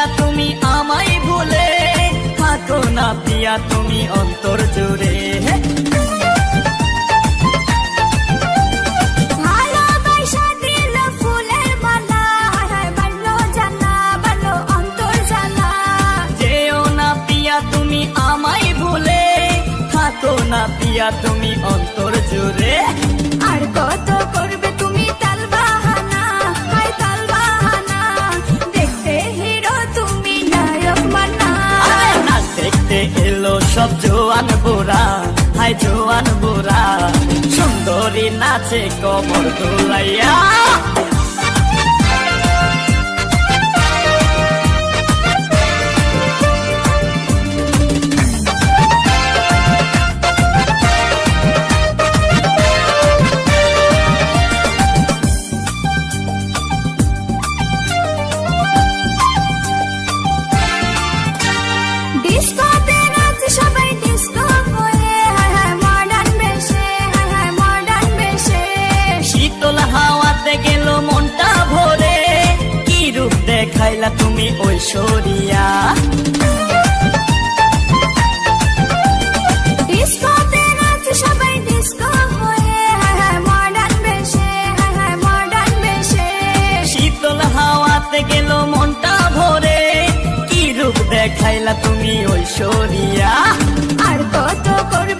পিয়া তুমি আমায় ভুলে। থাকো না পিয়া তুমি অন্তর জুড়ে। না পিয়া তুমি অন্তর জুড়ে। আর কত করবে সব জোয়ান বোরা হাই জোয়ান বোরা সুন্দরী নাচে কবর দোলাইয়া। দেখাইলা তুমি ঐশ্বরিয়া সবাই ডিস্কো মডার্ন বেশে হায় মডার্ন বেশে। শীতল হাওয়াতে গেল মনটা ভরে কি রূপ দেখাইলা তুমি ঐশ্বরিয়া আর কত করবে